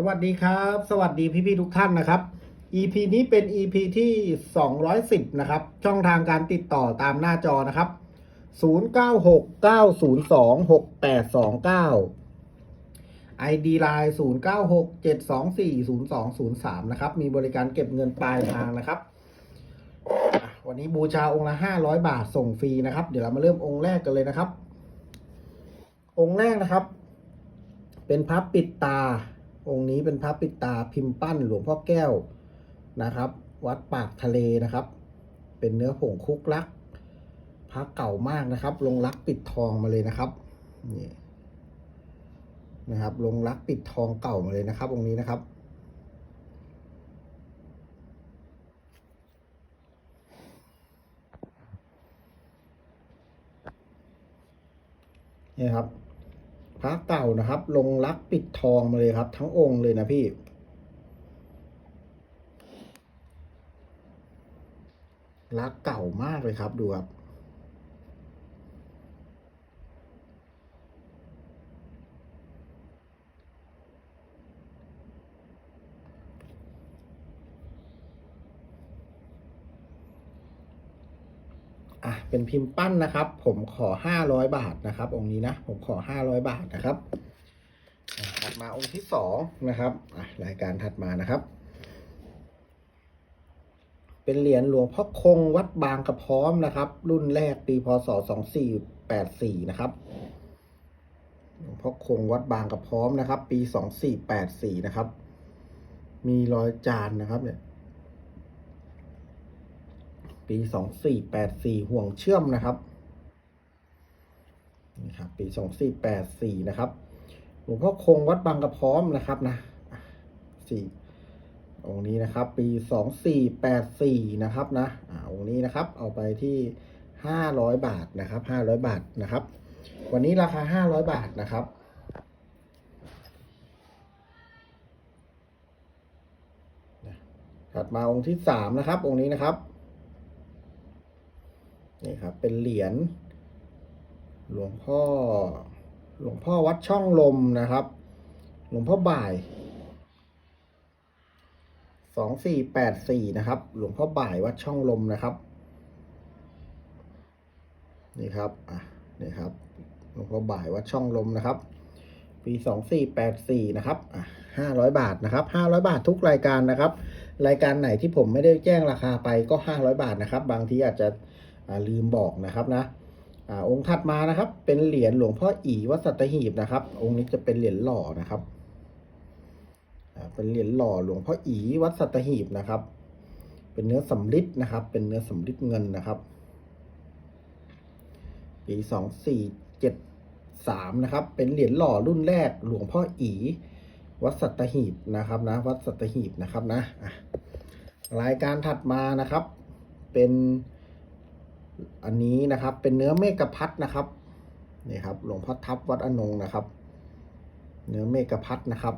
สวัสดีครับ สวัสดีพี่ๆทุกท่านนะครับ EP นี้เป็น EP ที่ 210 นะครับ ช่องทางการติดต่อตามหน้าจอนะครับ 0969026829 ID Line 0967240203 นะครับ มีบริการเก็บเงินปลายทางนะครับ วันนี้บูชาองค์ละ 500 บาทส่งฟรีนะครับ เดี๋ยวเรามาเริ่มองค์แรกกันเลยนะครับ องค์แรกนะครับ เป็นพระปิดตา องค์นี้เป็นพระปิดตาพิมพ์ปั้นหลวงพ่อแก้วนะครับ วัดปากทะเลนะครับ เป็นเนื้อผงคุกลักพระเก่ามากนะครับ ลงรักปิดทองมาเลยนะครับนี่นะครับ ลงรักปิดทองเก่ามาเลยนะครับ องค์นี้นะครับนี่ครับ พระเก่านะครับ ลงรักปิดทองมาเลยครับ ทั้งองค์เลยนะพี่ รักเก่ามากเลยครับดูครับ อะ เป็นพิมพ์ปั้นนะครับ ผมขอห้าร้อยบาทนะครับ องค์นี้นะ ผมขอห้าร้อยบาทนะครับถัดมาองค์ที่สองนะครับรายการถัดมานะครับ เป็นเหรียญหลวงพ่อคงวัดบางกระพร้อมนะครับ รุ่นแรกปีพศสองสี่แปดสี่นะครับหลวงพ่อคงวัดบางกระพร้อมนะครับ ปีสองสี่แปดสี่นะครับ มีรอยจานนะครับเนี่ย ปีสองสี่แปดสี่ห่วงเชื่อมนะครับนี่ครับปีสองสี่แปดสี่นะครับหลวงพ่อคงวัดบางกระพร้อมนะครับนะสี่องค์นี้นะครับ ปีสองสี่แปดสี่นะครับนะอ่าองค์นี้นะครับ เอาไปที่ห้าร้อยบาทนะครับห้าร้อยบาทนะครับ วันนี้ราคาห้าร้อยบาทนะครับถัดมาองค์ที่สามนะครับ องค์นี้นะครับ นี่ครับเป็นเหรียญหลวงพ่อหลวงพ่อวัดช่องลมนะครับ หลวงพ่อบ่ายสองสี่แปดสี่นะครับ หลวงพ่อบ่ายวัดช่องลมนะครับ นี่ครับอะนี่ครับ หลวงพ่อบ่ายวัดช่องลมนะครับ ปีสองสี่แปดสี่นะครับอะห้าร้อยบาทนะครับห้าร้อยบาททุกรายการนะครับ รายการไหนที่ผมไม่ได้แจ้งราคาไปก็ห้าร้อยบาทนะครับ บางทีอาจจะ ลืมบอกนะครับนะอองค์ถัดมานะครับ เป็นเหรียญหลวงพ่ออีวัดสัตหีบนะครับ องค์นี้จะเป็นเหรียญหล่อนะครับเป็นเหรียญหล่อหลวงพ่ออีวัดสัตหีบนะครับ เป็นเนื้อสำริดนะครับ เป็นเนื้อสำริดเงินนะครับปีสองสี่เจ็ดสามนะครับ เป็นเหรียญหล่อรุ่นแรกหลวงพ่ออีวัดสัตหีบนะครับนะวัดสัตหีบนะครับนะรายการถัดมานะครับ เป็น อันนี้นะครับเป็นเนื้อเมกะพัดนะครับนี่ครับหลวงพ่อทับวัดอนงนะครับ เนื้อเมกะพัดนะครับ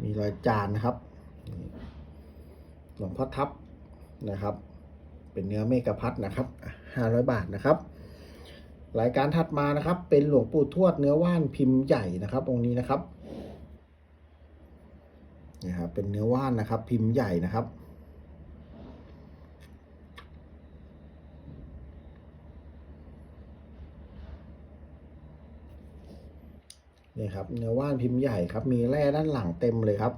มีรอยจานนะครับหลวงพ่อทับนะครับ เป็นเนื้อเมกะพัดนะครับห้าร้อยบาทนะครับ รายการถัดมานะครับ เป็นหลวงปู่ทวดเนื้อว่านพิมพ์ใหญ่นะครับองค์นี้นะครับนี่ครับเป็นเนื้อว่านนะครับ พิมพ์ใหญ่นะครับ นี่ครับเนื้อว่านพิมพ์ใหญ่ครับ มีแร่ด้านหลังเต็มเลยครับ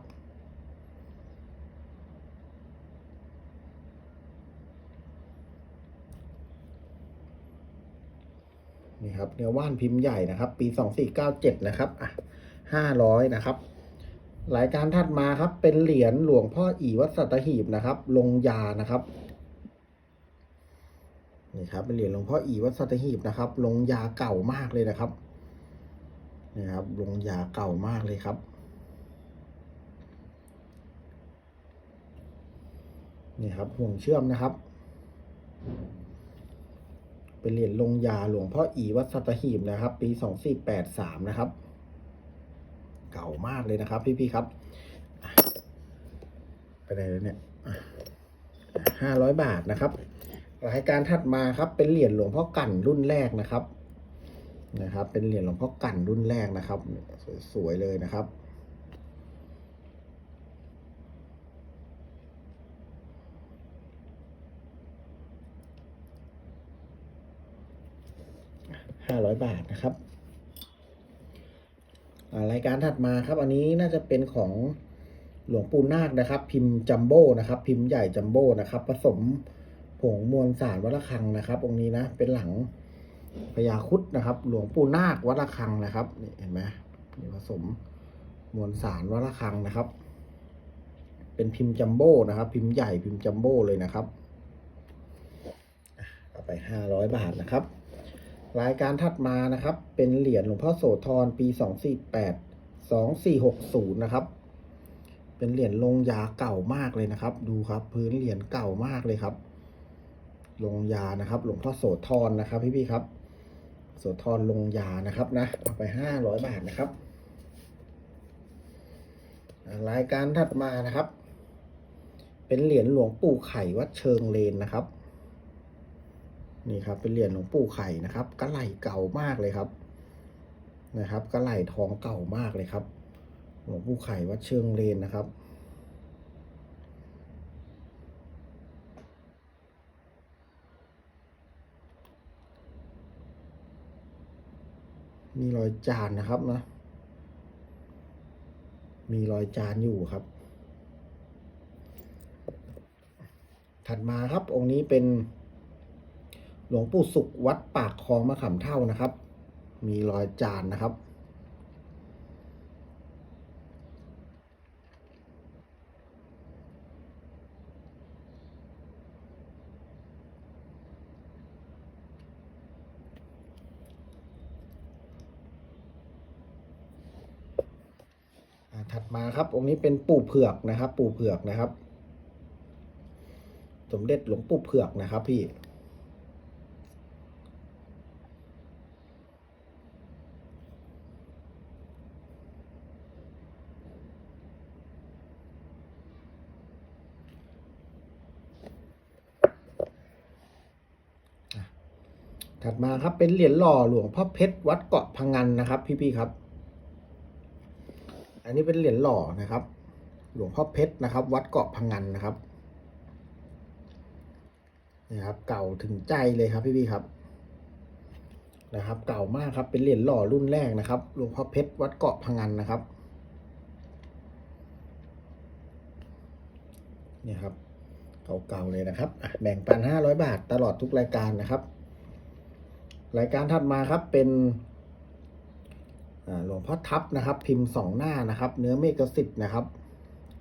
นี่ครับเนื้อว่านพิมพ์ใหญ่นะครับ ปีสองสี่เก้าเจ็ดนะครับอะห้าร้อยนะครับรายการถัดมาครับ เป็นเหรียญหลวงพ่ออีวัดสัตหีบนะครับ ลงยานะครับนี่ครับเป็นเหรียญหลวงพ่ออีวัดสัตหีบนะครับ ลงยาเก่ามากเลยนะครับ นี่ครับลงยาเก่ามากเลยครับนี่ครับห่วงเชื่อมนะครับ เป็นเหรียญลงยาหลวงพ่ออีวัดสัตหีบนะครับ ปีสองสี่แปดสามนะครับ เก่ามากเลยนะครับ พี่ๆครับไปไหนแล้วเนี่ยห้าร้อยบาทนะครับรายการถัดมาครับเป็นเหรียญหลวงพ่อกั่นรุ่นแรกนะครับ นะครับ เป็นเหรียญหลวงพ่อกั่นรุ่นแรกนะครับ สวยๆเลยนะครับ ห้าร้อยบาทนะครับ รายการถัดมาครับ อันนี้น่าจะเป็นของหลวงปู่นาคนะครับ พิมพ์จัมโบ้นะครับ พิมพ์ใหญ่จัมโบ้นะครับ ผสมผงมวลสารวัดระฆังนะครับองค์นี้นะ เป็นหลัง พญาคุดนะครับ หลวงปู่นาควัดระฆังนะครับนี่เห็นไหมนี่ผสมมวลสารวัดระฆังนะครับ เป็นพิมพ์จัมโบ้นะครับ พิมพ์ใหญ่พิมพ์จัมโบ้เลยนะครับอะเอาไปห้าร้อยบาทนะครับ รายการถัดมานะครับ เป็นเหรียญหลวงพ่อโสธรปีสองสี่แปดสองสี่หกศูนย์นะครับ เป็นเหรียญลงยาเก่ามากเลยนะครับ ดูครับ พื้นเหรียญเก่ามากเลยครับ ลงยานะครับ หลวงพ่อโสธรนะครับ พี่พี่ๆครับ โสธรลงยานะครับนะเอาไปห้าร้อยบาทนะครับ รายการถัดมานะครับ เป็นเหรียญหลวงปู่ไข่วัดเชิงเลนนะครับ นี่ครับเป็นเหรียญหลวงปู่ไข่นะครับกระไหลเก่ามากเลยครับ นะครับกระไหลทองเก่ามากเลยครับ หลวงปู่ไข่วัดเชิงเลนนะครับ มีรอยจานนะครับนะ มีรอยจานอยู่ครับ ถัดมาครับองค์นี้เป็น หลวงปู่สุขวัดปากคลองมะขามเท่านะครับ มีรอยจานนะครับ อ่า ถัดมาครับองค์นี้เป็นปู่เผือกนะครับ ปู่เผือกนะครับ สมเด็จหลวงปู่เผือกนะครับ พี่ถัดมาครับเป็นเหรียญหล่อหลวงพ่อเพชรวัดเกาะพังงันนะครับ พี่ๆครับ อันนี้เป็นเหรียญหล่อนะครับ หลวงพ่อเพชรนะครับ วัดเกาะพังงันนะครับนี่ครับ เก่าถึงใจเลยครับพี่ๆครับ นะครับ เก่ามากครับ เป็นเหรียญหล่อรุ่นแรกนะครับ หลวงพ่อเพชรวัดเกาะพังงันนะครับนี่ครับเก่าๆเลยนะครับแบ่งปันห้าร้อยบาทตลอดทุกรายการนะครับ รายการถัดมาครับเป็น หลวงพ่อทับนะครับ พิมพ์สองหน้านะครับ เนื้อเมกสิทธิ์นะครับ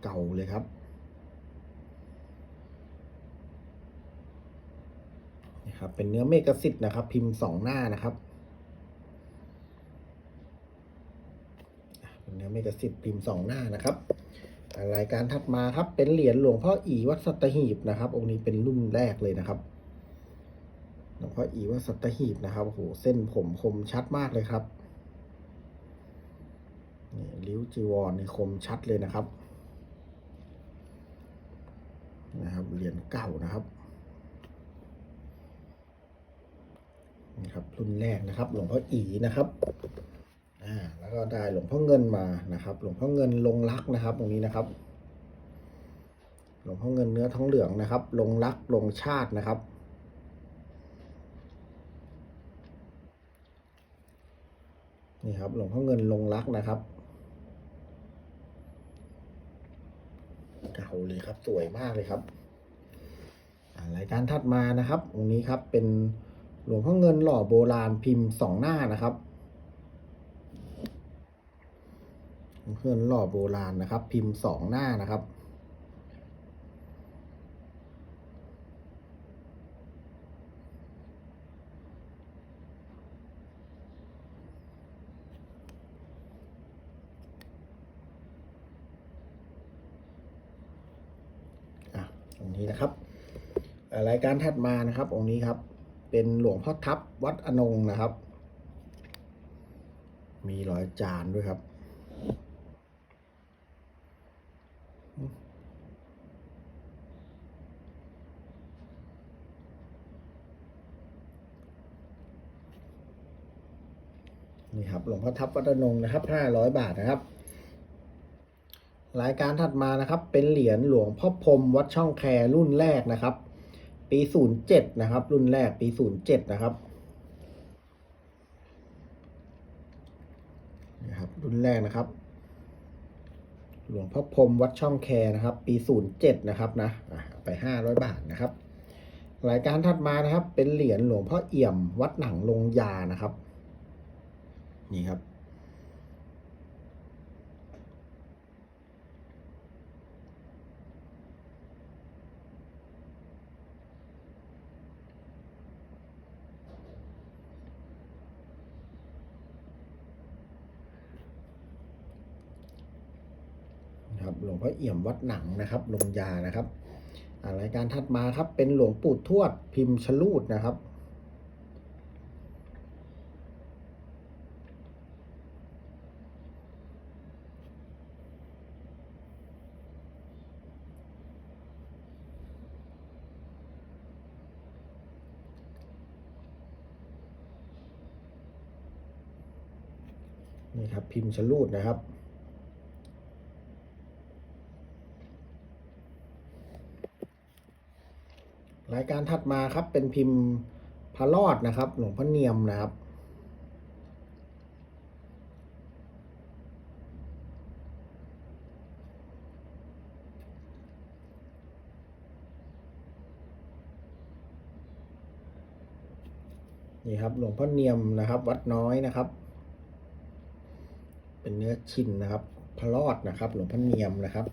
เก่าเลยครับนี่ครับ เป็นเนื้อเมกสิทธิ์นะครับ พิมพ์สองหน้านะครับเป็นเนื้อเมกสิทธิ์พิมพ์สองหน้านะครับรายการถัดมาครับ เป็นเหรียญหลวงพ่ออีวัดสัตหีบนะครับ องค์นี้เป็นรุ่นแรกเลยนะครับหลวงพ่ออีวัดสัตหีบนะครับโอ้โหเส้นผมคมชัดมากเลยครับ นี่ริ้วจีวรนี่คมชัดเลยนะครับ นะครับเหรียญเก่านะครับนี่ครับรุ่นแรกนะครับ หลวงพ่ออีนะครับอ่าแล้วก็ได้หลวงพ่อเงินมานะครับ หลวงพ่อเงินลงรักนะครับ ตรงนี้นะครับ หลวงพ่อเงินเนื้อทองเหลืองนะครับ ลงรักลงชาตินะครับนี่ครับหลวงพ่อเงินลงรักนะครับ เก่าเลยครับ สวยมากเลยครับรายการถัดมานะครับตรงนี้ครับเป็นหลวงพ่อเงินหล่อโบราณพิมพ์สองหน้านะครับหลวงพ่อเงินหล่อโบราณนะครับ พิมพ์สองหน้านะครับ อะตรงนี้นะครับอ่ารายการถัดมานะครับ องค์นี้ครับ เป็นหลวงพ่อทับวัดอนงนะครับ มีรอยจานด้วยครับ นี่ครับ หลวงพ่อทับวัดระนงนะครับห้าร้อยบาทนะครับรายการถัดมานะครับ เป็นเหรียญหลวงพ่อพรมวัดช่องแครุ่นแรกนะครับ ปีศูนย์เจ็ดนะครับ รุ่นแรกปีศูนย์เจ็ดนะครับนี่ครับ รุ่นแรกนะครับ หลวงพ่อพรมวัดช่องแคนะครับ ปีศูนย์เจ็ดนะครับนะอะไปห้าร้อยบาทนะครับรายการถัดมานะครับ เป็นเหรียญหลวงพ่อเอี่ยมวัดหนังลงยานะครับ นี่ครับ หลวงพ่อเอี่ยมวัดหนังนะครับลงยานะครับอ่ารายการถัดมาครับ เป็นหลวงปู่ทวดพิมพ์ชลูดนะครับ นี่ครับพิมพ์ชลูดนะครับ รายการถัดมาครับเป็นพิมพ์พระรอดนะครับ หลวงพ่อเนียมนะครับ นี่ครับหลวงพ่อเนียมนะครับ วัดน้อยนะครับ เป็นเนื้อชินนะครับพระรอดนะครับ หลวงพ่อเนียมนะครับ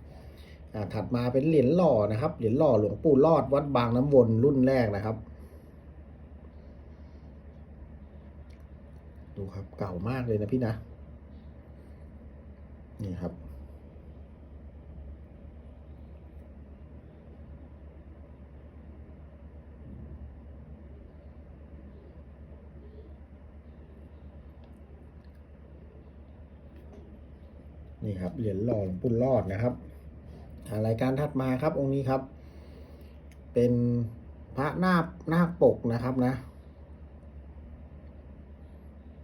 ถัดมาเป็นเหรียญหล่อนะครับ เหรียญหล่อหลวงปู่รอดวัดบางน้ำวนรุ่นแรกนะครับ ดูครับเก่ามากเลยนะพี่นะ นี่ครับนี่ครับเหรียญหล่อหลวงปู่รอดนะครับ รายการถัดมาครับองค์นี้ครับ เป็นพระนาคนาคปกนะครับนะ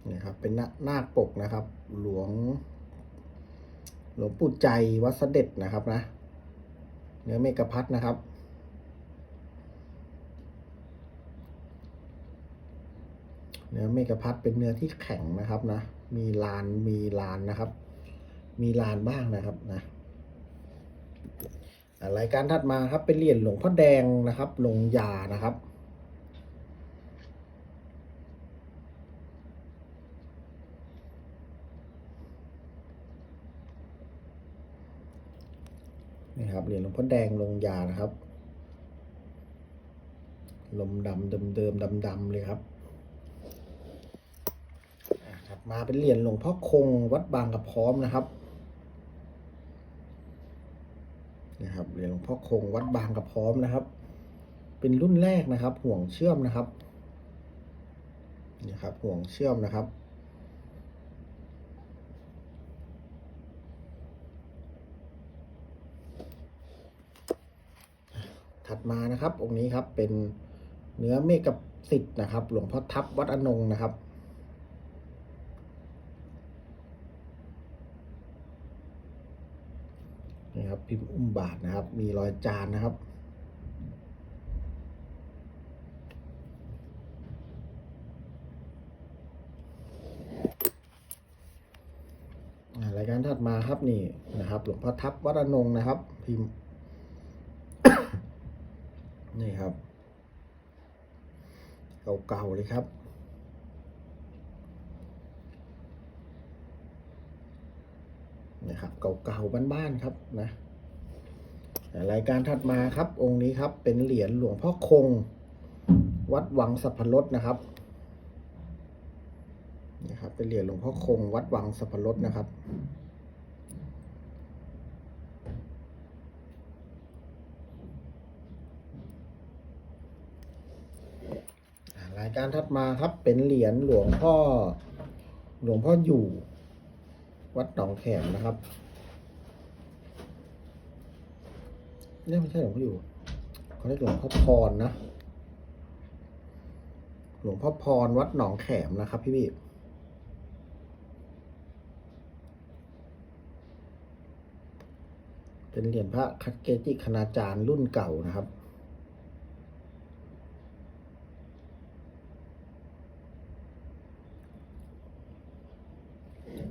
นี่ครับเป็นนานาคปกนะครับ หลวง หลวงปู่ใจวัดเสด็จนะครับนะ เนื้อเมกะพัดนะครับเนื้อเมกะพัดเป็นเนื้อที่แข็งนะครับนะ มีลานมีลานนะครับ มีลานบ้างนะครับนะ รายการถัดมาครับเป็นเหรียญหลวงพ่อแดงนะครับลงยานะครับ นี่ครับเหรียญหลวงพ่อแดงลงยานะครับ ลมดำเดิมเดิมดำๆเลยครับถัดมาเป็นเหรียญหลวงพ่อคงวัดบางกระพร้อมนะครับ นะครับเหรียญหลวงพ่อคงวัดบางกระพร้อมนะครับ เป็นรุ่นแรกนะครับ ห่วงเชื่อมนะครับนี่ครับห่วงเชื่อมนะครับ ถัดมานะครับองค์นี้ครับเป็นเนื้อเมฆกับสิทธ์นะครับ หลวงพ่อทับวัดอนงนะครับ ครับ พิมพ์อุ้มบาทนะครับ มีรอยจานนะครับ รายการถัดมาครับนี่นะครับ หลวงพ่อทับวัดนงนะครับ พิมพ์ นี่ครับ เก่าๆเลยครับ นะครับเก่าๆบ้านๆครับนะรายการถัดมาครับ องค์นี้ครับ เป็นเหรียญหลวงพ่อคง วัดวังสัพพรสนะครับนี่ครับ เป็นเหรียญหลวงพ่อคง วัดวังสัพพรสนะครับรายการถัดมาครับเป็นเหรียญหลวงพ่อหลวงพ่ออยู่ วัดหนองแขมนะครับนี่ไม่ใช่หลวงพ่ออยู่เขาเรียกหลวงพ่อพรนะ หลวงพ่อพรวัดหนองแขมนะครับพี่พี่เป็นเหรียญพระคัดเกจิคณาจารย์รุ่นเก่านะครับ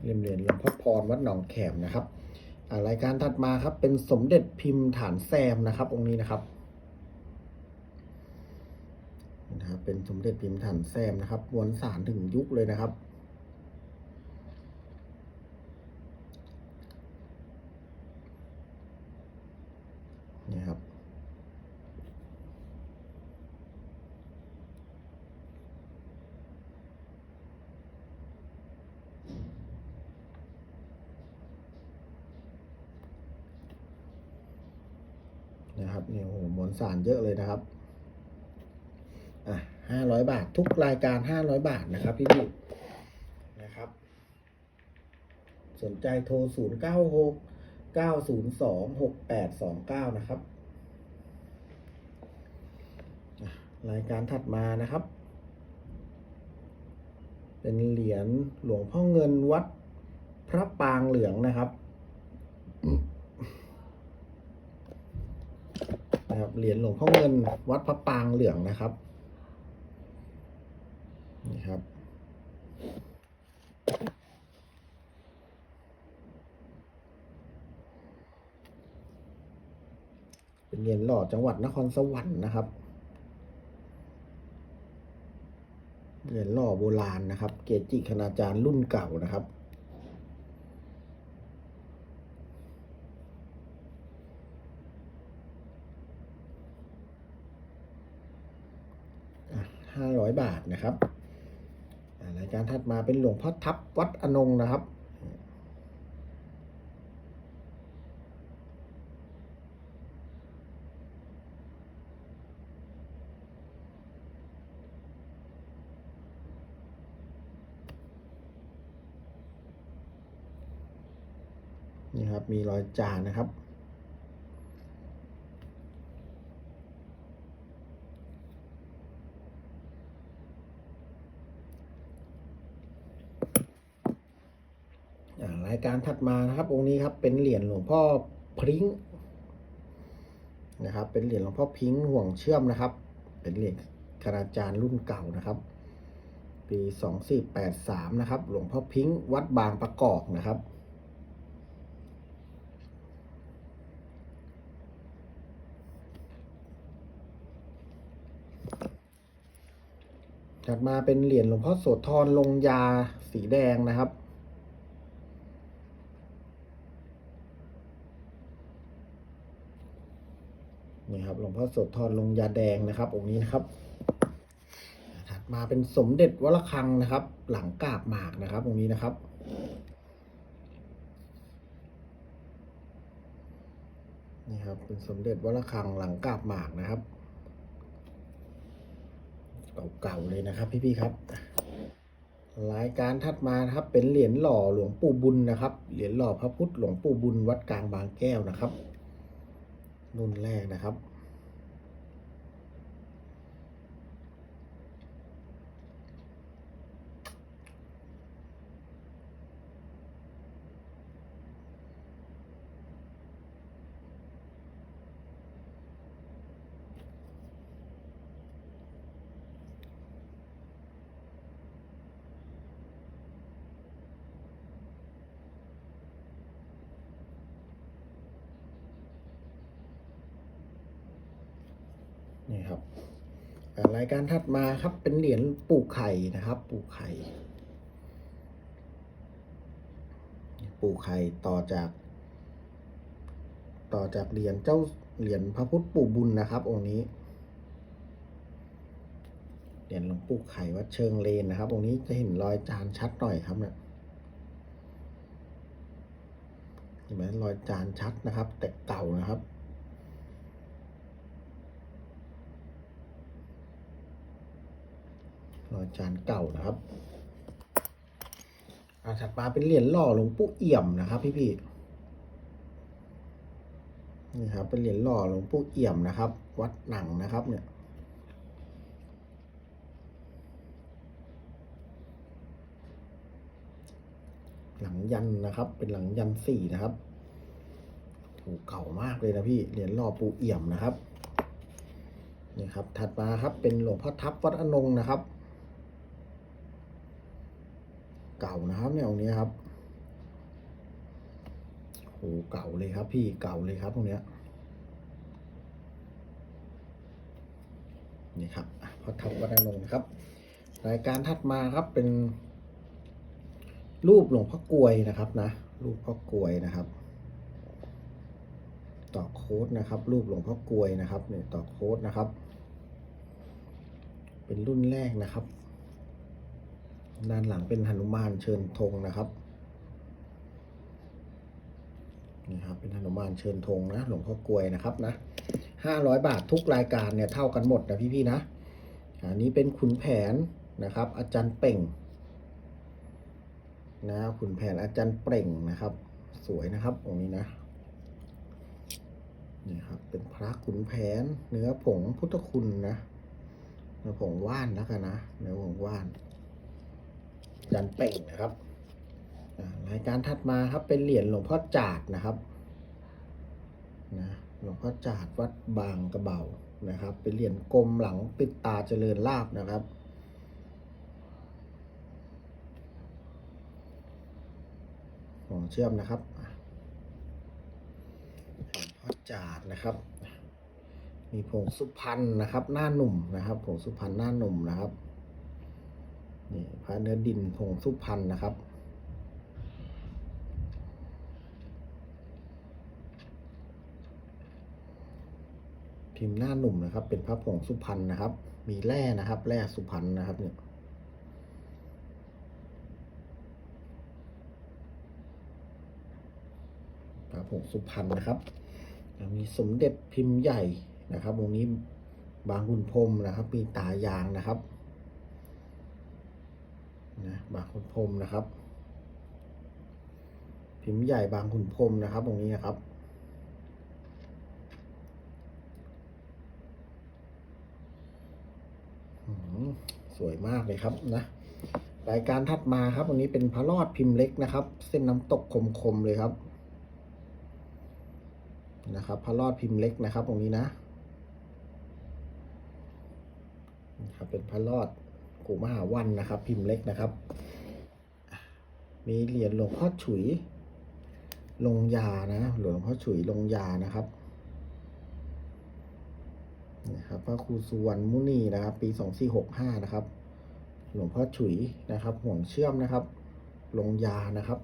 เลียญเหรียญหลวงพ่อพรวัดหนองแขมนะครับรายการถัดมาครับเป็นสมเด็จพิมพ์ฐานแซมนะครับองค์นี้นะครับนะครับเป็นสมเด็จพิมพ์ฐานแซมนะครับมวลสารถึงยุคเลยนะครับ นี่ครับ นะครับเนี่ยโอ้โหมวล สารเยอะเลยนะครับอะห้าร้อยบาท ทุกรายการห้าร้อยบาทนะครับพี่พี่นะครับ สนใจโทรศูนย์เก้าหกเก้าศูนย์สองหกแปดสองเก้านะครับรายการถัดมานะครับ เป็นเหรียญหลวงพ่อเงินวัดพระปางเหลืองนะครับ นะครับ เหรียญหลวงพ่อเงินวัดพระปางเหลืองนะครับ นี่ครับ เป็นเหรียญหล่อจังหวัดนครสวรรค์นะครับ เหรียญหล่อโบราณนะครับ เกจิคณาจารย์รุ่นเก่านะครับ ห้าร้อยบาทนะครับรายการถัดมาเป็นหลวงพ่อทับวัดอนงนะครับนี่ครับมีรอยจานนะครับ อ่ารายการถัดมานะครับองค์นี้ครับเป็นเหรียญหลวงพ่อพริ้งนะครับ เป็นเหรียญหลวงพ่อพิงค์ห่วงเชื่อมนะครับ เป็นเหรียญคณาจารย์รุ่นเก่านะครับ ปีสองสี่แปดสามนะครับ หลวงพ่อพิงค์วัดบางประกอบนะครับถัดมาเป็นเหรียญหลวงพ่อโสธรลงยาสีแดงนะครับ ครับหลวงพ่อโสธรลงยาแดงนะครับองค์นี้นะครับ ถัดมาเป็นสมเด็จวัดระฆังนะครับ หลังกาบหมากนะครับองค์นี้นะครับนี่ครับเป็นสมเด็จวัดระฆังหลังกาบหมากนะครับ เก่าๆเลยนะครับพี่ๆครับรายการถัดมานะครับ เป็นเหรียญหล่อหลวงปู่บุญนะครับ เหรียญหล่อพระพุทธหลวงปู่บุญวัดกลางบางแก้วนะครับ รุ่นแรกนะครับ นี่ครับอ่ายการถัดมาครับเป็นเหรียญปลูกไข่นะครับ ปลูกไข่ ปลูกไข่ต่อจาก ต่อจากเหรียญเจ้าเหรียญพระพุทธปู่บุญนะครับ องค์นี้เหรียญหลวงปู่ไข่วัดเชิงเลนนะครับ องค์นี้จะเห็นรอยจานชัดหน่อยครับเนี่ยเห็นไหมรอยจานชัดนะครับ แต่เก่านะครับ จานเก่านะครับอาถัดมาเป็นเหรียญหล่อหลวงปู่เอี่ยมนะครับ พี่พี่นี่ครับ เป็นเหรียญหล่อหลวงปู่เอี่ยมนะครับ วัดหนังนะครับ เนี่ยหลังยันนะครับ เป็นหลังยันสี่นะครับเก่ามากเลยนะพี่ เหรียญหล่อปูเอี่ยมนะครับ นี่ครับ ถัดมาครับ เป็นหลวงพ่อทับวัดอนงนะครับ เก่านะครับเนี่ยองนี้ครับโหเก่าเลยครับ พี่เก่าเลยครับตรงเนี้ยนี่ครับอะพ่อทับวัดอนงค์นะครับ รายการถัดมาครับเป็น รูปหลวงพ่อกลวยนะครับนะรูปพ่อกลวยนะครับ ต่อโค้ดนะครับ รูปหลวงพ่อกลวยนะครับเนี่ยต่อโค้ดนะครับ เป็นรุ่นแรกนะครับ ด้านหลังเป็นหนุมานเชิญธงนะครับนี่ครับเป็นหนุมานเชิญธงนะหลวงพ่อกลวยนะครับนะห้าร้อยบาททุกรายการเนี่ยเท่ากันหมดนะพี่ๆนะอันนี้เป็นขุนแผนนะครับ อาจารย์เป่งนะขุนแผนอาจารย์เป่งนะครับ สวยนะครับองค์นี้นะนี่ครับเป็นพระขุนแผนเนื้อผงพุทธคุณนะเนื้อผงว่านแล้วกันนะเนื้อผงว่าน อาจารย์เป่งนะครับอ่ารายการถัดมาครับเป็นเหรียญหลวงพ่อจาดนะครับนะหลวงพ่อจาดวัดบางกระเบานะครับ เป็นเหรียญกลมหลังปิดตาเจริญลาบนะครับห่วงเชื่อมนะครับพ่อจาดนะครับ มีผงสุพรรณนะครับ หน้าหนุ่มนะครับผงสุพรรณหน้าหนุ่มนะครับ นี่พระเนื้อดินผงสุพรรณนะครับ พิมพ์หน้าหนุ่มนะครับ เป็นพระผงสุพรรณนะครับ มีแร่นะครับ แร่สุพรรณนะครับเนี่ยพระผงสุพรรณนะครับแล้วมีสมเด็จพิมพ์ใหญ่นะครับวงนี้บางขุนพรมนะครับ มีตายางนะครับ นะบางขุนพรมนะครับ พิมพ์ใหญ่บางขุนพรมนะครับ ตรงนี้นะครับ สวยมากเลยครับนะรายการถัดมาครับตรงนี้เป็นพระรอดพิมพ์เล็กนะครับ เส้นน้ำตกคมๆเลยครับ นะครับพระรอดพิมพ์เล็กนะครับ ตรงนี้นะนะครับเป็นพระรอด กูมหาวันนะครับ พิมพ์เล็กนะครับ มีเหรียญหลวงพ่อฉุย ลงยานะหลวงพ่อฉุยลงยานะครับนะครับพระครูสุวรรณมุนีนะครับ ปีสองสี่หกห้านะครับ หลวงพ่อฉุยนะครับ ห่วงเชื่อมนะครับ ลงยานะครับ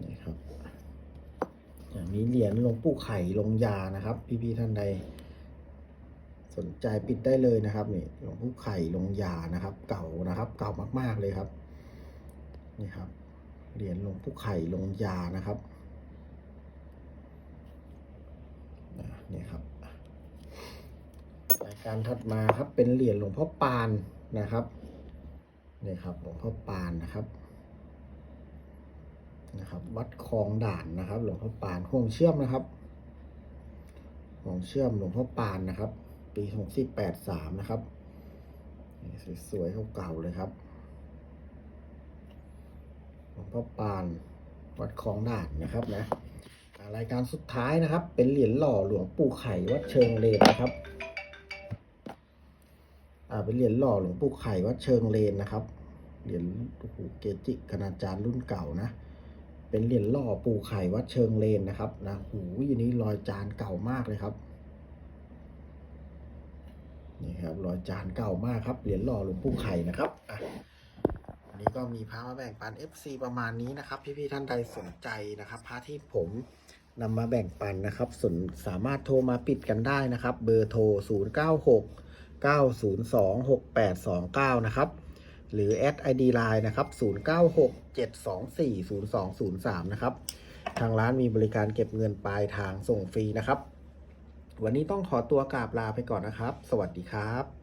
นี่ครับอย่างนี้เหรียญหลวงปู่ไข่ลงยานะครับ พี่ๆท่านใด นใจปิดได้เลยนะครับนี่หลวงปู่ไข่ลงยานะครับ เก่านะครับ เก่ามาก ๆเลยครับนี่ครับเหรียญหลวงปู่ไข่ลงยานะครับนี่ครับรายการถัดมาครับเป็นเหรียญหลวงพ่อปานนะครับนี่ครับหลวงพ่อปานนะครับนะครับ วัดคลองด่านนะครับ หลวงพ่อปานห่วงเชื่อมนะครับห่วงเชื่อมหลวงพ่อปานนะครับ ปีหกสิบแปดสามนะครับ สวยๆเก่าๆเลยครับหลวงพ่อปานวัดคลองด่านนะครับนะรายการสุดท้ายนะครับ เป็นเหรียญหล่อหลวงปู่ไข่วัดเชิงเลนนะครับอ่าเป็นเหรียญหล่อหลวงปู่ไข่วัดเชิงเลนนะครับเหรียญโอ้โหเกจิคณาจารย์รุ่นเก่านะ เป็นเหรียญหล่อปู่ไข่วัดเชิงเลนนะครับนะหูยอันนี้รอยจานเก่ามากเลยครับ นี่ครับรอยจานเก่ามากครับเหรียญหล่อหลวงปู่ไข่นะครับอะอันนี้ก็มีพระมาแบ่งปัน FC ประมาณนี้นะครับ พี่ๆท่านใดสนใจนะครับ พระที่ผมนำมาแบ่งปันนะครับสนสามารถโทรมาปิดกันได้นะครับ เบอร์โทร 096 902 6829 นะครับ หรือแอด ID Line นะครับ 0967240203 นะครับ ทางร้านมีบริการเก็บเงินปลายทางส่งฟรีนะครับ วันนี้ต้องขอตัวกราบลาไปก่อนนะครับ สวัสดีครับ